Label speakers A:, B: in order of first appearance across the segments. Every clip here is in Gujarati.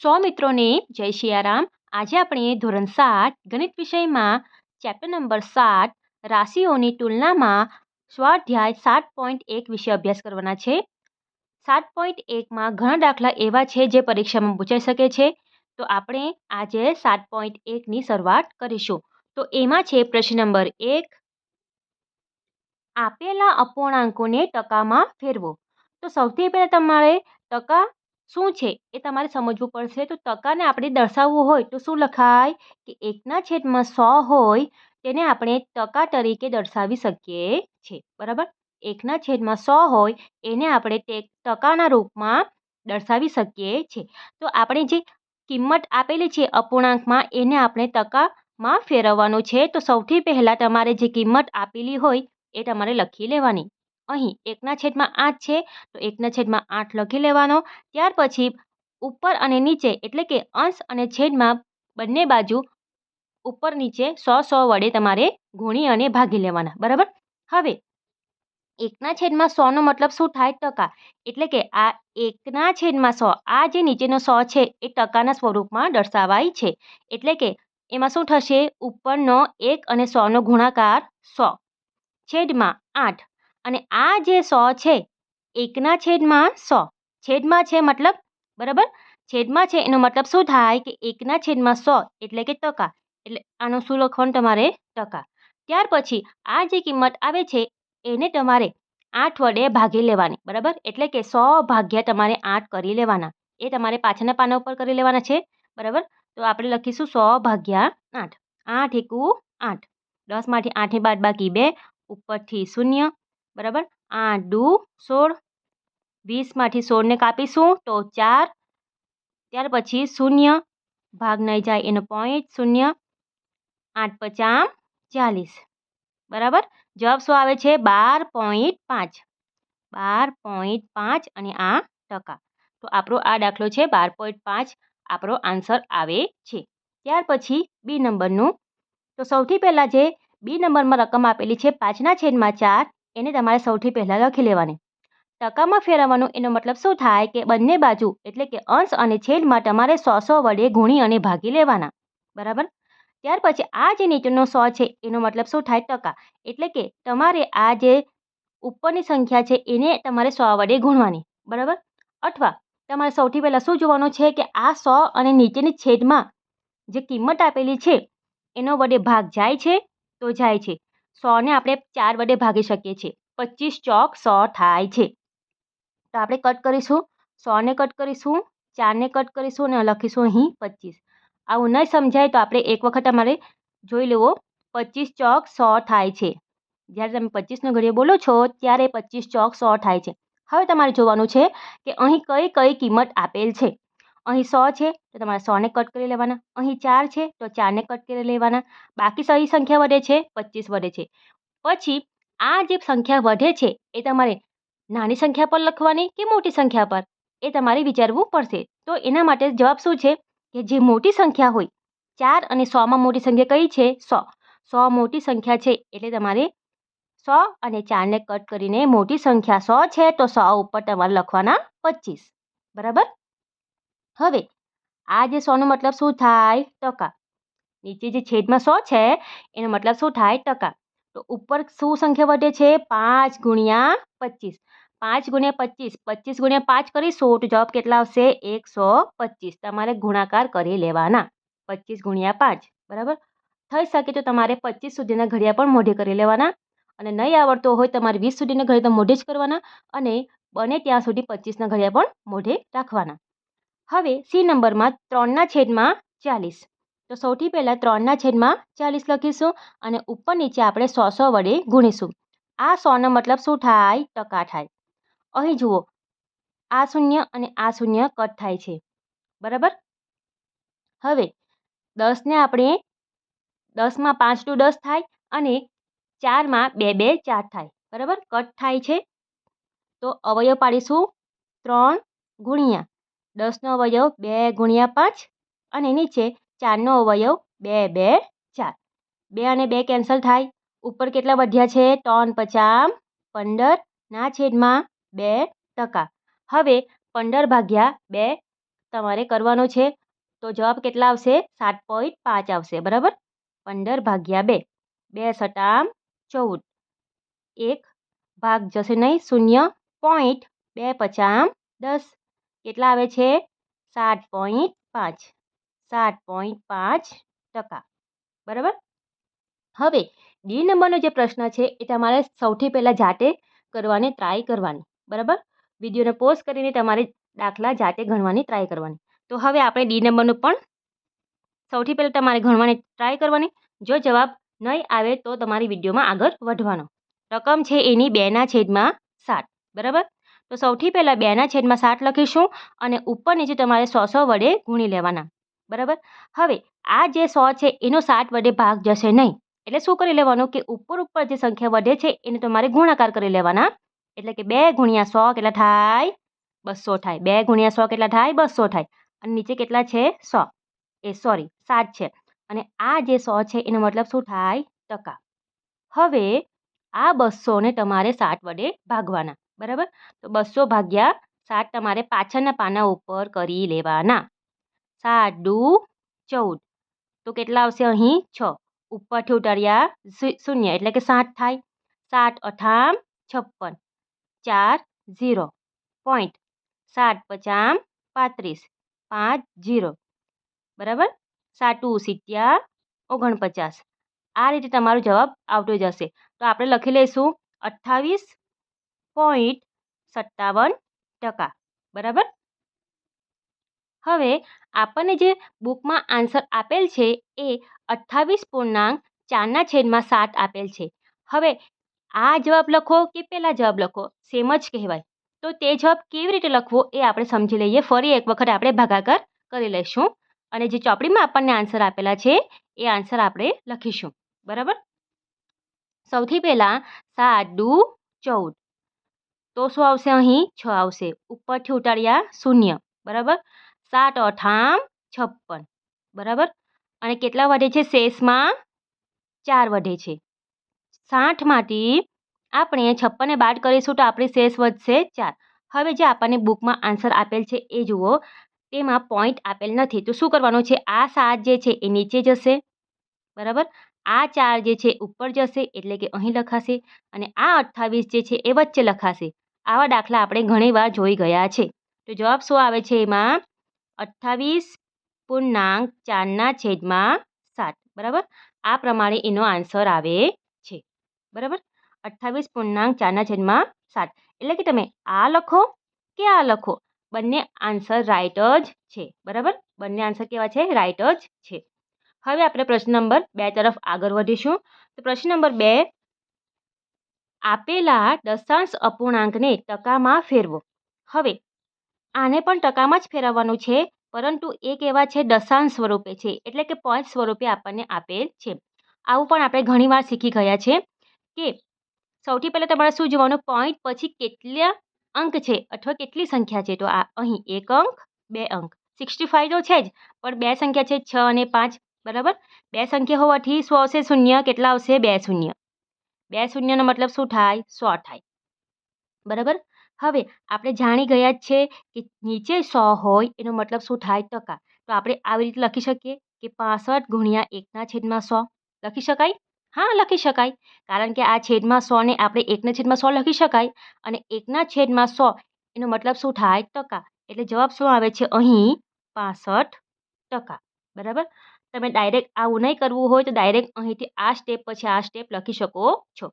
A: સો મિત્રોને જય શિયારામ. આજે આપણે ધોરણ સાત ગણિત વિષયમાં ચેપ્ટર નંબર સાત રાશિઓની તુલનામાં સ્વાધ્યાય સાત પોઈન્ટ એક વિશે અભ્યાસ કરવાના છે. સાત પોઈન્ટ એકમાં ઘણા દાખલા એવા છે જે પરીક્ષામાં પૂછાઈ શકે છે. તો આપણે આજે સાત પોઈન્ટ એકની શરૂઆત કરીશું. તો એમાં છે પ્રશ્ન નંબર એક, આપેલા અપૂર્ણાંકોને ટકામાં ફેરવો. તો સૌથી પહેલાં તમારે ટકા શું છે? એ તમારે સમજવું પડશે. તો ટકાને આપણે દર્શાવવું હોય તો શું લખાય? કે એકના છેદમાં સો હોય તેને આપણે ટકા તરીકે દર્શાવી શકીએ છીએ. બરાબર? એકના છેદમાં સો હોય એને આપણે તે ટકાના રૂપમાં દર્શાવી શકીએ છીએ. તો આપણે જે કિંમત આપેલી છે અપૂર્ણાંકમાં એને આપણે ટકામાં ફેરવવાનું છે. તો સૌથી પહેલાં તમારે જે કિંમત આપેલી હોય એ તમારે લખી લેવાની. અહીં એકના છેદમાં આઠ છે, તો એકના છેદમાં આઠ લખી લેવાનો. ત્યાર પછી ઉપર અને નીચે એટલે કે અંશ અને છેદમાં બંને બાજુ ઉપર નીચે સો સો વડે તમારે ગુણી અને ભાગી લેવાના. બરાબર? હવે એકના છેદમાં સોનો મતલબ શું થાય? ટકા. એટલે કે આ એકના છેદમાં સો, આ જે નીચેનો સો છે, એ ટકાના સ્વરૂપમાં દર્શાવાય છે. એટલે કે એમાં શું થશે? ઉપરનો એક અને સોનો ગુણાકાર સો. છેદમાં આઠ. અને આ જે સો છે, એકના છેદમાં સો. છેદમાં છે મતલબ, બરાબર? છેદમાં છે એનો મતલબ શું થાય કે એકના છેદમાં સો એટલે કે ટકા. એટલે આનું શું લખવાનું તમારે? ટકા. ત્યાર પછી આ જે કિંમત આવે છે, એને તમારે આઠ વડે ભાગી લેવાની, બરાબર? એટલે કે સો ભાગ્યા તમારે આઠ કરી લેવાના. એ તમારે પાછળના પાના ઉપર કરી લેવાના છે, બરાબર? તો આપણે લખીશું સો ભાગ્યા આઠ. આઠ એકુ આઠ. દસમાંથી આઠે બાદ બાકી બે, ઉપરથી શૂન્ય બરાબર? આઠ દુ સોળ વીસમાંથી સોળને કાપીશું તો ચાર. ત્યાર પછી શૂન્ય ભાગ નહીં જાય એનો પોઈન્ટ શૂન્ય. આઠ પચામ ચાલીસ. બરાબર? જવાબ શું આવે છે? બાર પોઈન્ટ પાંચ. બાર પોઈન્ટ પાંચ અને આ ટકા. તો આપણો આ દાખલો છે બાર પોઈન્ટ પાંચ. આપણો આન્સર આવે છે. ત્યાર પછી બી નંબરનું. તો સૌથી પહેલાં જે બી નંબરમાં રકમ આપેલી છે, પાંચના છેદમાં ચાર એને તમારે સૌથી પહેલાં લખી લેવાની. ટકામાં ફેરવવાનું એનો મતલબ શું થાય કે બંને બાજુ એટલે કે અંશ અને છેદમાં તમારે સો સો વડે ગુણી અને ભાગી લેવાના. બરાબર? ત્યાર પછી આ જે નીચેનો સો છે એનો મતલબ શું થાય? ટકા. એટલે કે તમારે આ જે ઉપરની સંખ્યા છે એને તમારે સો વડે ગુણવાની. બરાબર? અથવા તમારે સૌથી પહેલાં શું જોવાનું છે કે આ સો અને નીચેની છેદમાં જે કિંમત આપેલી છે એનો વડે ભાગ જાય છે તો જાય છે. સોને આપણે ચાર વડે ભાગી શકીએ છીએ. પચીસ ચોક સો થાય છે. તો આપણે કટ કરીશું. સોને કટ કરીશું, ચારને કટ કરીશું અને લખીશું અહીં પચીસ. આવું નહીં સમજાય તો આપણે એક વખત અમારે જોઈ લેવો. પચીસ ચોક સો થાય છે. જ્યારે તમે પચીસનો ઘડીએ બોલો છો ત્યારે પચીસ ચોક સો થાય છે. હવે તમારે જોવાનું છે કે અહીં કઈ કઈ કિંમત આપેલ છે. અહીં સો છે, તો તમારે સોને કટ કરી લેવાના. અહીં ચાર છે, તો ચારને કટ કરી લેવાના. બાકી સહી સંખ્યા વધે છે, પચીસ વધે છે. પછી આ જે સંખ્યા વધે છે, એ તમારે નાની સંખ્યા પર લખવાની કે મોટી સંખ્યા પર? એ તમારે વિચારવું પડશે. તો એના માટે જવાબ શું છે? કે જે મોટી સંખ્યા હોય, ચાર અને સોમાં મોટી સંખ્યા કઈ છે? સો. સો મોટી સંખ્યા છે, એટલે તમારે સો અને ચારને કટ કરીને મોટી સંખ્યા સો છે, તો સો ઉપર તમારે લખવાના પચીસ. બરાબર? હવે, આ જે સોનો મતલબ શું થાય? ટકા. નીચે જે છેદમાં સો છે, એનો મતલબ શું થાય? ટકા. તો ઉપર શું સંખ્યા વધે છે? પાંચ ગુણ્યા પચીસ. પાંચ ગુણ્યા પચીસ. પચીસ ગુણ્યા પાંચ કરી સો, તો જવાબ કેટલા આવશે? એકસો પચીસ. તમારે ગુણાકાર કરી લેવાના. પચીસ ગુણ્યા પાંચ. બરાબર? થઈ શકે તો તમારે પચીસ સુધીના ઘડિયા પણ મોઢે કરી લેવાના. અને નહીં આવડતો હોય તમારે વીસ સુધીના ઘડિયા તો મોઢે જ કરવાના. અને બને ત્યાં સુધી પચીસના ઘડિયા પણ મોઢે રાખવાના. હવે સી નંબરમાં ત્રણના છેદમાં ચાલીસ. તો સૌથી પહેલાં ત્રણના છેદમાં ચાલીસ લખીશું અને ઉપર નીચે આપણે સો સો વડે ગુણીશું. આ સોનો મતલબ શું થાય? ટકા થાય. અહીં જુઓ. આ શૂન્ય અને આ શૂન્ય કટ થાય છે. બરાબર? હવે દસને આપણે દસમાં પાંચ ટુ દસ થાય અને ચારમાં બે બે ચાર થાય. બરાબર? કટ થાય છે. તો અવયવ પાડીશું ત્રણ ગુણ્યા દસનો અવયવ બે ગુણ્યા પાંચ અને નીચે ચારનો અવયવ બે બે, ચાર. બે અને બે કેન્સલ થાય. ઉપર કેટલા વધ્યા છે? ત્રણ પચામ પંદર ના છેદમાં બે ટકા. હવે પંદર ભાગ્યા બે તમારે કરવાનો છે. તો જવાબ કેટલા આવશે? સાત પોઈન્ટ પાંચ આવશે. બરાબર? પંદર ભાગ્યા બે. બે સટામ ચૌદ. એક ભાગ જશે નહીં. શૂન્ય પોઈન્ટ બે પચામ દસ. કેટલા આવે છે? સાત પોઈન્ટ પાંચ. સાત પોઈન્ટ પાંચ ટકા. બરાબર? હવે ડી નંબરનો જે પ્રશ્ન છે, એ તમારે સૌથી પહેલાં જાતે કરવાની ટ્રાય કરવાની. બરાબર? વિડીયોને પોઝ કરીને તમારે દાખલા જાતે ગણવાની ટ્રાય કરવાની. તો હવે આપણે ડી નંબરનું પણ સૌથી પહેલાં તમારે ગણવાની ટ્રાય કરવાની. જો જવાબ નહીં આવે તો તમારી વિડીયોમાં આગળ વધવાનો. રકમ છે એની બેના છેદમાં સાત. બરાબર? તો સૌથી પહેલાં બેના છેદમાં સાત લખીશું અને ઉપર નીચે તમારે સો સો વડે ગુણી લેવાના. બરાબર? હવે આ જે સો છે, એનો સાત વડે ભાગ જશે નહીં. એટલે શું કરી લેવાનું કે ઉપર ઉપર જે સંખ્યા વધે છે, એને તમારે ગુણાકાર કરી લેવાના. એટલે કે બે ગુણ્યા સો કેટલા થાય? બસો થાય. બે ગુણ્યા સો કેટલા થાય? બસો થાય. અને નીચે કેટલા છે? સો. એ સોરી સાત છે. અને આ જે સો છે, એનો મતલબ શું થાય? ટકા. હવે આ બસોને તમારે સાત વડે ભાગવાના. બરાબર? તો બસો ભાગ્યા સાત તમારે પાછળના પાના ઉપર કરી લેવાના. સાત દુ ચૌદ. તો કેટલા આવશે અહીં? છ. ઉપરથી ઉતાર્યા શૂન્ય, એટલે કે સાત થાય. સાત અઠામ છપ્પન. ચાર ઝીરો. પોઈન્ટ. સાત પચામ પાંત્રીસ. પાંચ જીરો બરાબર? સાટું સિત્યા ઓગણપચાસ. આ રીતે તમારો જવાબ આવતો જશે. તો આપણે લખી લઈશું અઠ્ઠાવીસ પોઈન્ટ સત્તાવન ટકા. બરાબર? હવે આપણને જે બુકમાં આન્સર આપેલ છે એ અઠ્ઠાવીસ પૂર્ણાંક ચારના છેદમાં સાત આપેલ છે. હવે આ જવાબ લખો કે પહેલાં જવાબ લખો? સેમ જ કહેવાય. તો તે જવાબ કેવી રીતે લખવો એ આપણે સમજી લઈએ. ફરી એક વખત આપણે ભાગાકાર કરી લઈશું. અને જે ચોપડીમાં આપણને આન્સર આપેલા છે એ આન્સર આપણે લખીશું. બરાબર? સૌથી પહેલાં સાત દુ ચૌદ. તો શું આવશે અહીં? છ આવશે. ઉપરથી ઉતાર્યા શૂન્ય. બરાબર? સાત અઠામ છપ્પન. બરાબર? અને કેટલા વધે છે? શેષમાં ચાર વધે છે. સાઠમાંથી આપણે છપ્પનને બાદ કરીશું તો આપણી શેષ વધશે ચાર. હવે જે આપણને બુકમાં આન્સર આપેલ છે એ જુઓ. તેમાં પોઈન્ટ આપેલ નથી. તો શું કરવાનું છે? આ સાત જે છે એ નીચે જશે. બરાબર? આ ચાર જે છે ઉપર જશે એટલે કે અહીં લખાશે. અને આ અઠ્ઠાવીસ જે છે એ વચ્ચે લખાશે. આવા દાખલા આપણે ઘણીવાર જોઈ ગયા છે. તો જવાબ શું આવે છે એમાં? અઠ્ઠાવીસ પૂર્ણાંક ચારના છેદમાં સાત. બરાબર? આ પ્રમાણે એનો આન્સર આવે છે. બરાબર? અઠ્ઠાવીસ પૂર્ણાંક ચારના છેદમાં સાત. એટલે કે તમે આ લખો કે આ લખો. બંને આન્સર રાઈટ જ છે. બરાબર? બંને આન્સર કેવા છે? રાઈટ જ છે. હવે આપણે પ્રશ્ન નંબર બે તરફ આગળ વધીશું. તો પ્રશ્ન નંબર બે આપેલા દશાંશ અપૂર્ણાંકને ટકામાં ફેરવો. હવે, આને પણ ટકામાં જ ફેરવવાનું છે, પરંતુ એક એવા છે દશાંશ સ્વરૂપે છે, એટલે કે પોઈન્ટ સ્વરૂપે આપણને આપેલ છે. આવું પણ આપણે ઘણીવાર શીખી ગયા છે કે સૌથી પહેલાં તમારે શું જોવાનું પોઈન્ટ પછી કેટલા અંક છે અથવા કેટલી સંખ્યા છે? તો આ અહીં એક અંક, બે અંક. સિક્સટી ફાઈવ તો છે જ, પણ બે સંખ્યા છે છ અને પાંચ, બરાબર? બે સંખ્યા હોવાથી સો આવશે? શૂન્ય. કેટલા આવશે? બે શૂન્ય. બે શૂન્યનો મતલબ શું થાય? સો થાય. બરાબર? હવે આપણે જાણી ગયા છે કે નીચે સો હોય એનો મતલબ શું થાય? ટકા. તો આપણે આવી રીતે લખી શકીએ કે પાસઠ ગુણ્યા એકના છેદમાં સો. લખી શકાય? હા, લખી શકાય. કારણ કે આ છેદમાં સોને આપણે એકના છેદમાં સો લખી શકાય અને એકના છેદમાં સો એનો મતલબ શું થાય? ટકા. એટલે જવાબ શું આવે છે અહીં? પાસઠ ટકા. બરાબર? તમે ડાયરેક્ટ આવું નહીં કરવું હોય તો ડાયરેક્ટ અહીંથી આ સ્ટેપ પછી આ સ્ટેપ લખી શકો છો.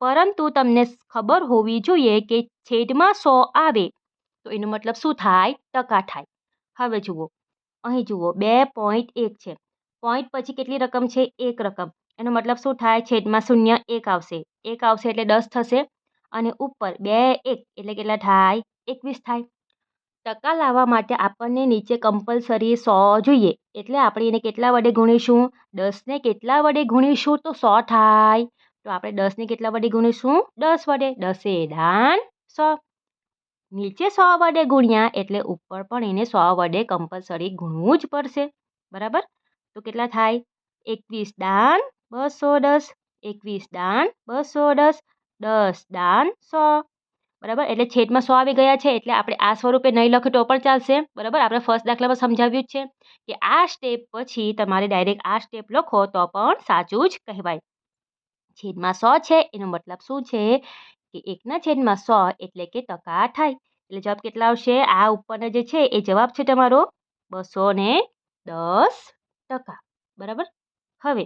A: પરંતુ તમને ખબર હોવી જોઈએ કે છેદમાં સો આવે તો એનો મતલબ શું થાય? ટકા થાય. હવે જુઓ. અહીં જુઓ, બે પોઈન્ટ એક છે. પોઈન્ટ પછી કેટલી રકમ છે? એક રકમ. એનો મતલબ શું થાય? છેદમાં શૂન્ય એક આવશે. એક આવશે એટલે દસ થશે. અને ઉપર બે એક એટલે કેટલા થાય? એકવીસ થાય. ટકા લાવવા માટે આપણને નીચે કમ્પલસરી સો જોઈએ. એટલે આપણે એને કેટલા વડે ગુણીશું? દસને કેટલા વડે ગુણીશું? તો સો થાય. તો આપણે દસને કેટલા વડે ગુણીશું? દસ વડે. દસે દાન સો. નીચે સો વડે ગુણ્યા એટલે ઉપર પણ એને સો વડે કમ્પલસરી ગુણવું જ પડશે. બરાબર? તો કેટલા થાય? એકવીસ દાન બસો દસ. એકવીસ દાન બસો દસ. દસ દાન સો. બરાબર? એટલે છેદમાં સો આવી ગયા છે, એટલે આપણે આ સ્વરૂપે નહીં લખે તો પણ ચાલશે. બરાબર? આપણે ફર્સ્ટ દાખલામાં સમજાવ્યું જ છે કે આ સ્ટેપ પછી તમારે ડાયરેક્ટ આ સ્ટેપ લખો તો પણ સાચું જ કહેવાય. છેદમાં સો છે, એનો મતલબ શું છે? કે એકના છેદમાં સો એટલે કે ટકા થાય. એટલે જવાબ કેટલા આવશે? આ ઉપરના જે છે એ જવાબ છે તમારો બસો ને દસ ટકા. બરાબર? હવે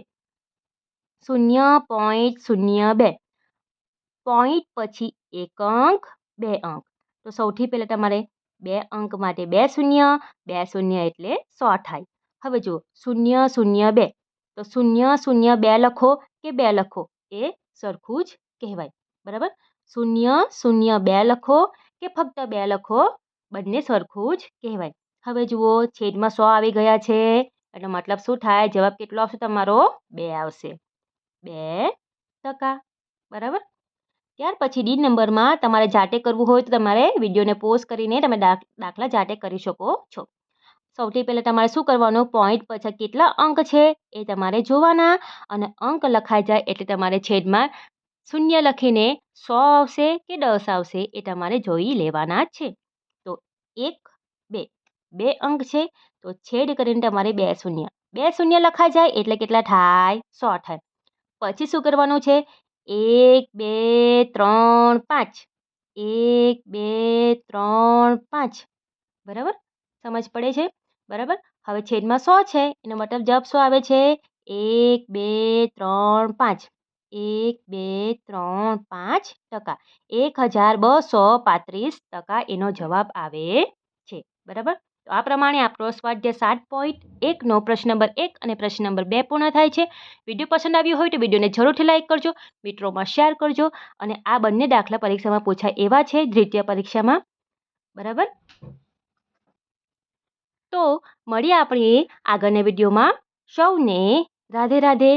A: શૂન્ય પોઈન્ટ શૂન્ય બે. પોઈન્ટ પછી એક અંક, બે અંક. તો સૌથી પહેલાં તમારે બે અંક માટે બે શૂન્ય બે શૂન્ય એટલે સો થાય. હવે જુઓ, શૂન્ય શૂન્ય બે. તો શૂન્ય શૂન્ય બે લખો કે બે લખો? એ સરખું જ કહેવાય. બરાબર? શૂન્ય શૂન્ય બે લખો કે ફક્ત બે લખો? બંને સરખું જ કહેવાય. હવે જુઓ, છેદમાં સો આવી ગયા છે. એટલે મતલબ શું થાય? જવાબ કેટલો આવશે? તમારો બે આવશે. બે ટકા. બરાબર? ત્યાર પછી ડી નંબરમાં તમારે જાતે કરવું હોય તો તમારે વિડીયોને પોઝ કરીને તમે દાખલા જાતે કરી શકો છો. સૌથી પહેલાં તમારે શું કરવાનું? પોઈન્ટ પછી કેટલા અંક છે એ તમારે જોવાના અને અંક લખાઈ જાય એટલે તમારે છેદમાં શૂન્ય લખીને સો આવશે કે દસ આવશે એ તમારે જોઈ લેવાના છે. તો એક, બે બે અંક છે તો છેદ કરીને તમારે બે શૂન્ય. બે શૂન્ય લખાઈ જાય એટલે કેટલા થાય? સો થાય. પછી શું કરવાનું છે? એક, બે, ત્રણ, પાંચ. એક, બે, ત્રણ, પાંચ. બરાબર? સમજ પડે છે? બરાબર? હવે છેદમાં સો છે. એનો મતલબ જવાબ શું આવે છે? એક, બે, ત્રણ, પાંચ. એક, બે, ત્રણ, પાંચ ટકા. એક હજાર બસો પાંત્રીસ ટકા એનો જવાબ આવે છે. બરાબર? તો આ પ્રમાણે આપણો સ્વાધ્યાય સાત પોઈન્ટ એકનો પ્રશ્ન નંબર એક અને પ્રશ્ન નંબર બે પૂર્ણ થાય છે. વીડિયો પસંદ આવ્યો હોય તો વિડીયોને જરૂરથી લાઇક કરજો, મિત્રોમાં શેર કરજો અને આ બંને દાખલા પરીક્ષામાં પૂછાય એવા છે દ્વિતીય પરીક્ષામાં. બરાબર? તો મળીએ આપણે આગળના વિડીયોમાં. સૌને રાધે રાધે.